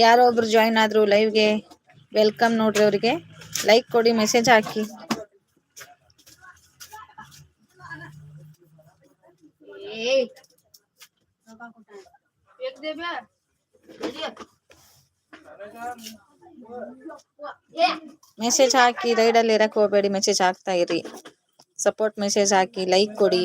यार ओबर जॉइन ಆದ್ರು ಲೈವ್ ಗೆ ವೆಲ್ಕಮ್ ನೋಡಿ ಅವರಿಗೆ ಲೈಕ್ ಕೊಡಿ ಮೆಸೇಜ್ ಹಾಕಿ ಏ ಒಂದೇ ಬ್ಯ ರೆಡಿ ಅರೇ ಸರ್ ಎ ಮೆಸೇಜ್ ಹಾಕಿ ರೈಡ್ ಅಲ್ಲಿ ಇರಕ ಹೋಗಬೇಡಿ ಮೆಸೇಜ್ ಹಾಕ್ತಾಿರಿ ಸಪೋರ್ಟ್ ಮೆಸೇಜ್ ಹಾಕಿ ಲೈಕ್ ಕೊಡಿ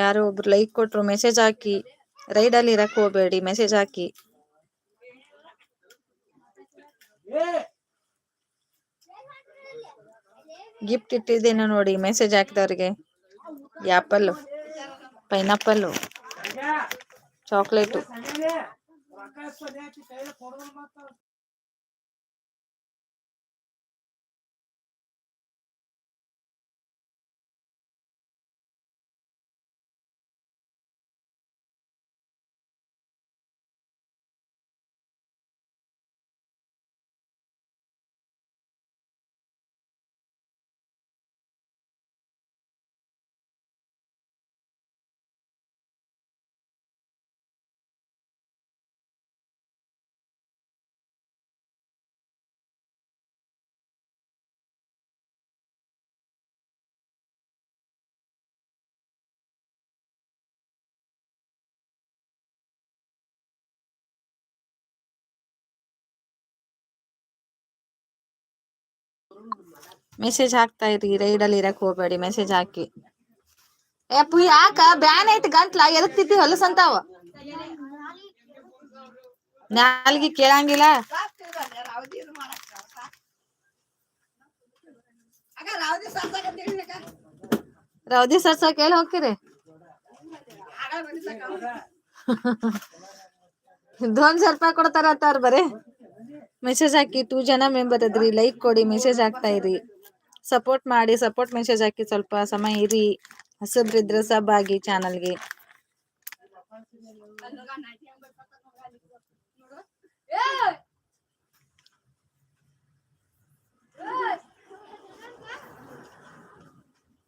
ಯಾರೋ ಒಬ್ಬರು ಲೈಕ್ ಕೊಟ್ಟರು ಮೆಸೇಜ್ ಹಾಕಿ ರೈಡ್ ಅಲ್ಲಿ ಇರಕೋಬೇಡಿ ಮೆಸೇಜ್ ಹಾಕಿ ಗಿಫ್ಟ್ ಇಟ್ಟಿದ್ದೀನ ನೋಡಿ ಮೆಸೇಜ್ ಹಾಕಿದವರಿಗೆ แอป ಲ್ ಪೈನಾप्पल ಚಾಕೊಲೇಟ್ પ્રકાશ ಪದ್ಯಾಕ್ಕೆ ಕೈಯಲ್ಲಿ ಕೊರೋನು ಮಾತ್ರ મેસેજ આખતાય રીડલ ઇરક કોબેડી મેસેજ આખી એ પુયા કા બાન આઈત ગંતલા એલતિત હલસંતાવ નાલગી કેરાંગિલા અગા રાવદે સાસા કે તીલ કા રાવદે સાસા કેલ હોકીરે ધન સરપા કોડતાર આત બરે મેસેજ આખી તું જન મેમ્બર દરી લાઈક કોડી મેસેજ આખતાઈરી સપોર્ટ માડી સપોર્ટ મેસેજ આખી ಸ್ವಲ್ಪ સમય ઈરી હસબ્ર દ્રશક બાગી ચેનલ કે એ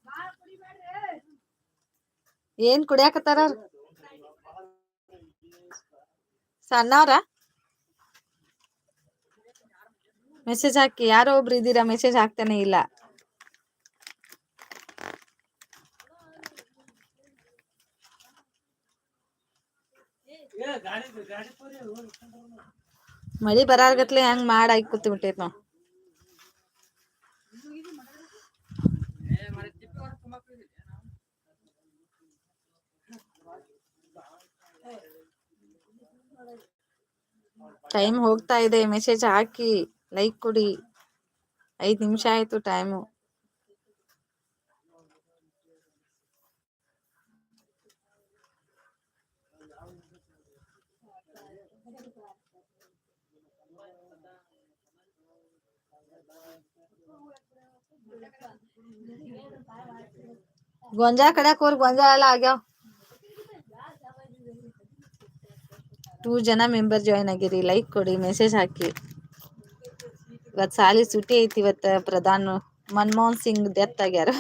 બા કુડી બેડરી એન કુડિયા કતરા સનારા ಮೆಸೇಜ್ ಹಾಕಿ ಯಾರೋ ಒಬ್ರು ಇದ್ದೀರಾ ಮೆಸೇಜ್ ಹಾಕ್ತಾನೆ ಇಲ್ಲ ಮಳಿ ಬರಾರ್ಗತ್ಲೆ ಹೆಂಗ್ ಮಾಡ ಕೂತಿ ಬಿಟ್ಟೈತ್ ನಾವು ಟೈಮ್ ಹೋಗ್ತಾ ಇದೆ ಮೆಸೇಜ್ ಹಾಕಿ लाइक ईद निम्स आयतु टाइम गोंजा खड़ा कोर गोंजा आ गया टू जना मेंबर जॉइन आगे लाइक कोड़ी मेसेज हाकि ಇವತ್ ಸಾಲಿ ಸೂಟಿ ಐತಿ ಇವತ್ ಪ್ರಧಾನ ಮನಮೋಹನ್ ಸಿಂಗ್ ಡೆತ್ ಆಗ್ಯಾರ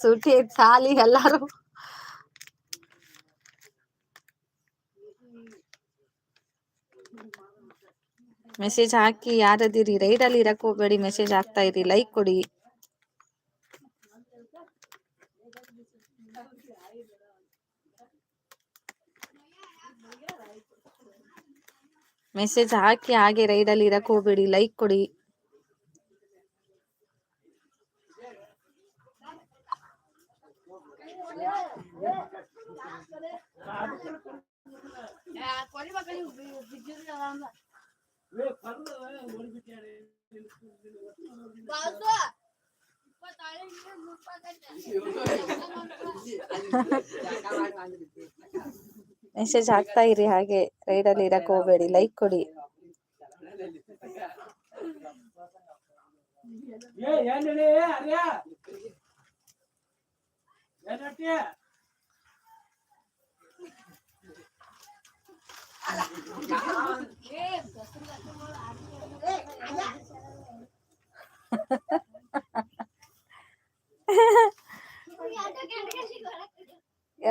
ಸೂಟಿ ಐತಿ ಸಾಲಿ ಎಲ್ಲಾರು ಮೆಸೇಜ್ ಹಾಕಿ ಯಾರದಿರಿ ರೈಡ್ ಅಲ್ಲಿ ಇರಕ್ ಹೋಗ್ಬೇಡಿ ಮೆಸೇಜ್ ಹಾಕ್ತಾ ಇರಿ ಲೈಕ್ ಕೊಡಿ ಮೆಸೇಜ್ ಹಾಕಿ ಹಾಗೆ ರೈಡ್ ಅಲ್ಲಿ ಇರಕ್ ಹೋಗ್ಬೇಡಿ ಲೈಕ್ ಕೊಡಿ ಮೆಸೇಜ್ ಹಾಕ್ತಾ ಇರಿ ಹಾಗೆ ರೈಡಲ್ಲಿ ಇರಕ್ ಹೋಗ್ಬೇಡಿ ಲೈಕ್ ಕೊಡಿ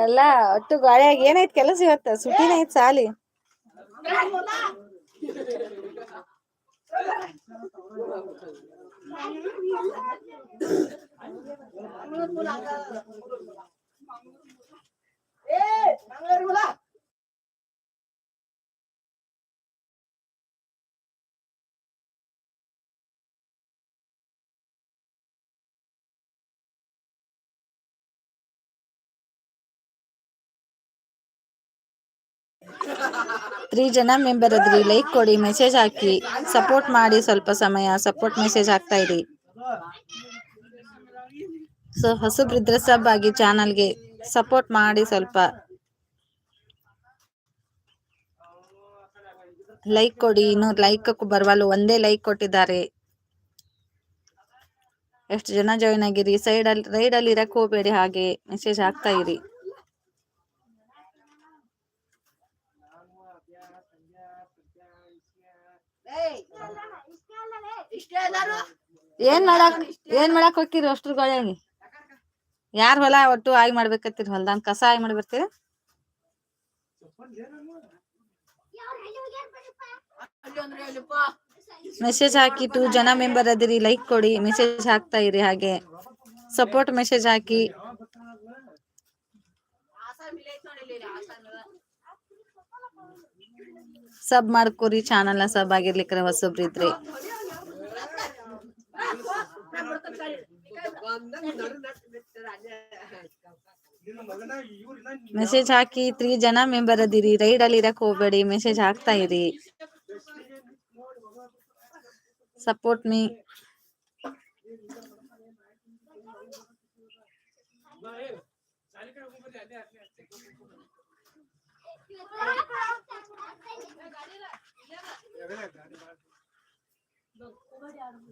ಎಲ್ಲ ಒಟ್ಟು ಗಾಳಿಯಾಗ ಏನೈತ್ ಕೆಲಸ ಇವತ್ತ ಸುಟಿನ ಐತ್ ಸಾಲಿ ಏ ತ್ರೀ ಜನ ಮೆಂಬರ್ ಅದ್ರಿ ಲೈಕ್ ಕೊಡಿ ಮೆಸೇಜ್ ಹಾಕಿ ಸಪೋರ್ಟ್ ಮಾಡಿ ಸ್ವಲ್ಪ ಸಮಯ ಸಪೋರ್ಟ್ ಮೆಸೇಜ್ ಹಾಕ್ತಾ ಇರಿ ಸೊ ಹೊಸಬ್ರಿದ್ರ ಸಬ್ ಆಗಿ ಚಾನಲ್ಗೆ ಸಪೋರ್ಟ್ ಮಾಡಿ ಸ್ವಲ್ಪ ಲೈಕ್ ಕೊಡಿ ಇನ್ನು ಲೈಕ್ ಬರ್ವಲ್ಲ ಒಂದೇ ಲೈಕ್ ಕೊಟ್ಟಿದ್ದಾರೆ ಎಷ್ಟು ಜನ ಜಾಯಿನ್ ಆಗಿರಿ ಸೈಡ್ ಅಲ್ಲಿ ರೈಡ್ ಅಲ್ಲಿ ಇರಕ್ ಹಾಗೆ ಮೆಸೇಜ್ ಹಾಕ್ತಾ ಇರಿ ಏನ್ ಮಾಡಾಕ್ ಏನ್ ಮಾಡಾಕ್ ಹೋಗ್ತೀರಿ ಅಷ್ಟ್ರ ಗೋಳ್ಯಾಗಿ ಹೊಲ ಒಟ್ಟು ಆಗಿ ಮಾಡ್ಬೇಕತ್ತೀರಿ ಹೊಲ್ದಾನ್ ಕಸ ಆಗಿ ಮಾಡ್ಬಿಡ್ತೀರಿ ಮೆಸೇಜ್ ಹಾಕಿ ಟೂ ಜನ ಮೆಂಬರ್ ಅದಿರಿ ಲೈಕ್ ಕೊಡಿ ಮೆಸೇಜ್ ಹಾಕ್ತಾ ಇರಿ ಹಾಗೆ ಸಪೋರ್ಟ್ ಮೆಸೇಜ್ ಹಾಕಿ सब मोरी चानल सब आगे वसोब्री मेसेज हाकि जन मेबर अदी रईडल मेसेज हाक्ता सपोर्ट मी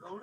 ಗೌಡ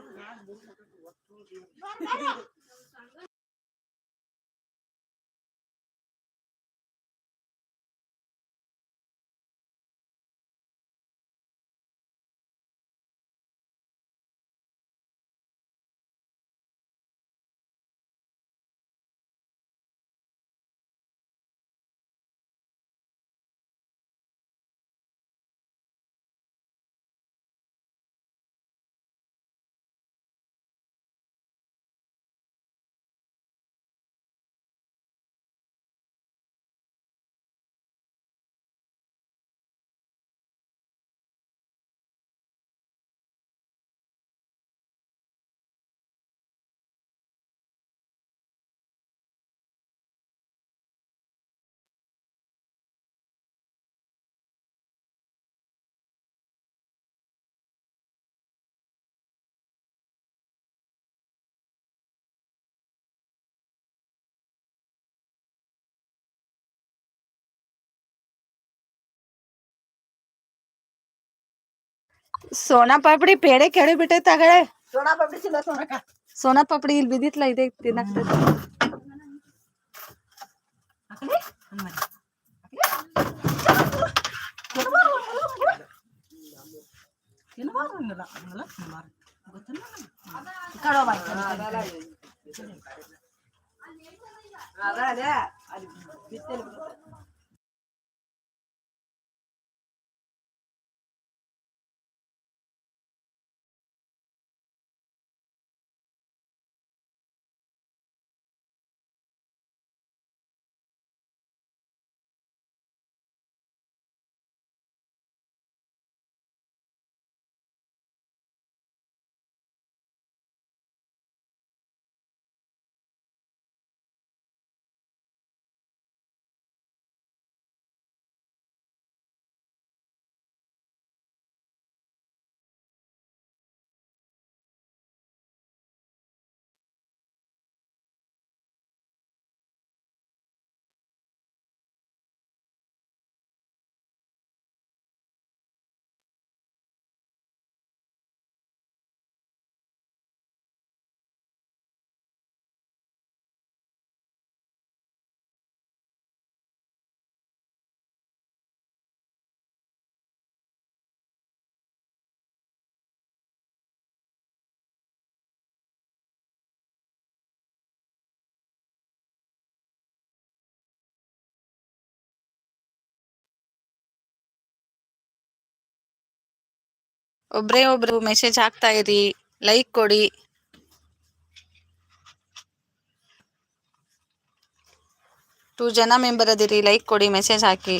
ಸೋನಾ ಪಾಪಡಿ ಪೇಡೆ ಕೆಡೆ ಬಿಟ್ಟೈತೆ ಆಗಳೆ ಸೋನಾ ಪಾಪಡಿ ಸಿಲ್ಲ ಸೋನಕ ಸೋನಾ ಪಾಪಡಿ ಇಲ್ಲಿ ಬಿದ್ದಿತ್ಲ ಇದೆ ತಿನ್ನಕ್ತೈತೆ ಅದೇ ಅದು ಬಿತ್ತಲು ಒಬ್ರೇ ಒಬ್ರು ಮೆಸೇಜ್ ಹಾಕ್ತಾ ಇರಿ ಲೈಕ್ ಕೊಡಿ ಟೂ ಜನ ಮೆಂಬರ್ ಅದಿರಿ ಲೈಕ್ ಕೊಡಿ ಮೆಸೇಜ್ ಹಾಕಿ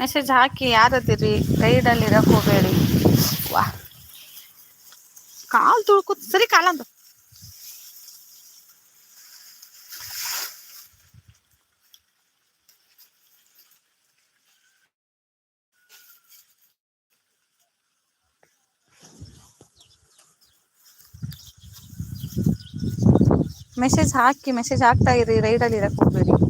मेसेज हाकि यारी गईडल वाह काल सरी काल मेसेज हाकि मेसेज हाँता रईडल होबे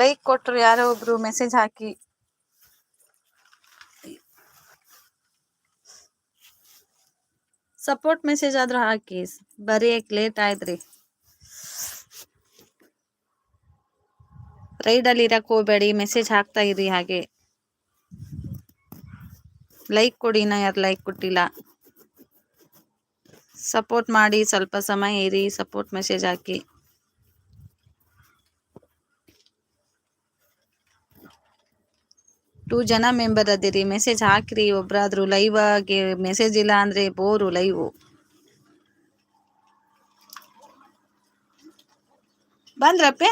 ಲೈಕ್ ಕೊಟ್ಟರು ಯಾರೋ ಒಬ್ರು ಮೆಸೇಜ್ ಹಾಕಿ ಸಪೋರ್ಟ್ ಮೆಸೇಜ್ ಆದ್ರೂ ಹಾಕಿ ಬರೆಯಕ್ ಲೇಟ್ ಆಯ್ತ್ರಿ ರೈಡ್ ಅಲ್ಲಿ ಇರಕ್ ಹೋಗ್ಬೇಡಿ ಮೆಸೇಜ್ ಹಾಕ್ತಾ ಇರಿ ಹಾಗೆ ಲೈಕ್ ಕೊಡಿ ನಾ ಯಾರು ಲೈಕ್ ಕೊಟ್ಟಿಲ್ಲ ಸಪೋರ್ಟ್ ಮಾಡಿ ಸ್ವಲ್ಪ ಸಮಯ ಇರಿ ಸಪೋರ್ಟ್ ಮೆಸೇಜ್ ಹಾಕಿ टू जना मेंबर अदिति मैसेज ಹಾಕ್ರೀ ಒಬ್ರಾದ್ರು ಲೈವ್ ಆಗಿ ಮೆಸೇಜ್ ಇಲ್ಲ ಅಂದ್ರೆ ಬೋರು ಲೈವ್ ಬಂದ್ರಪ್ಪ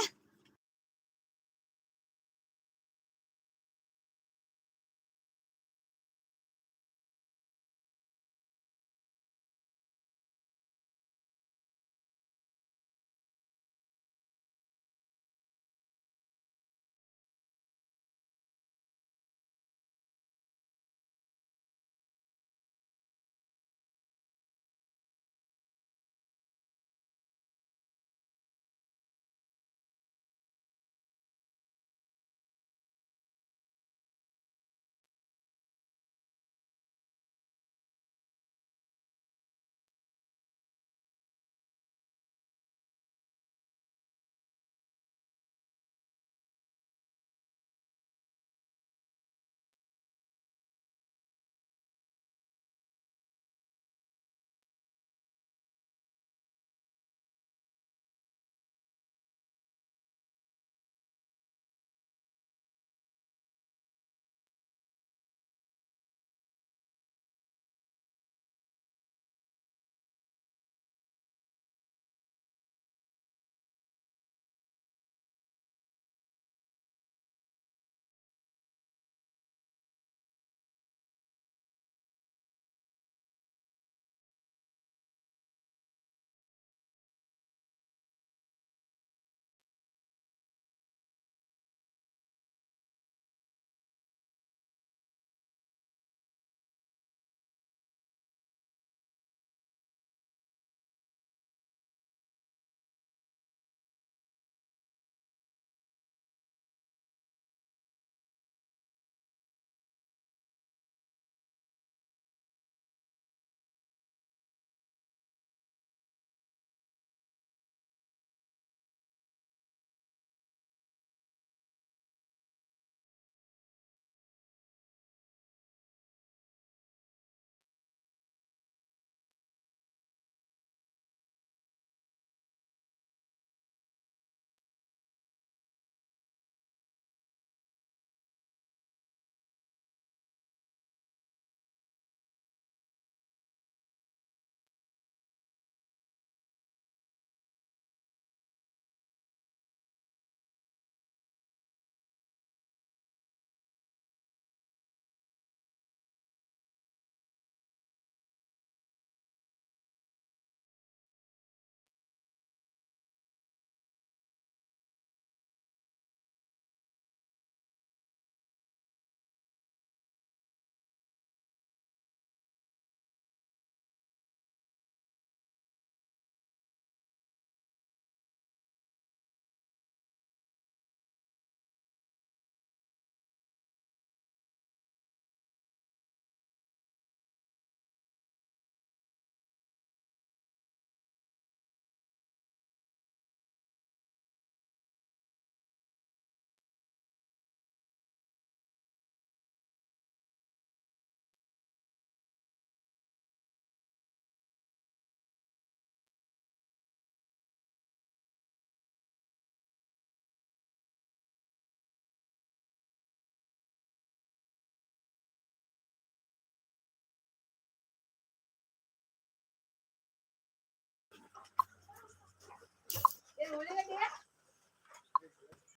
我这你。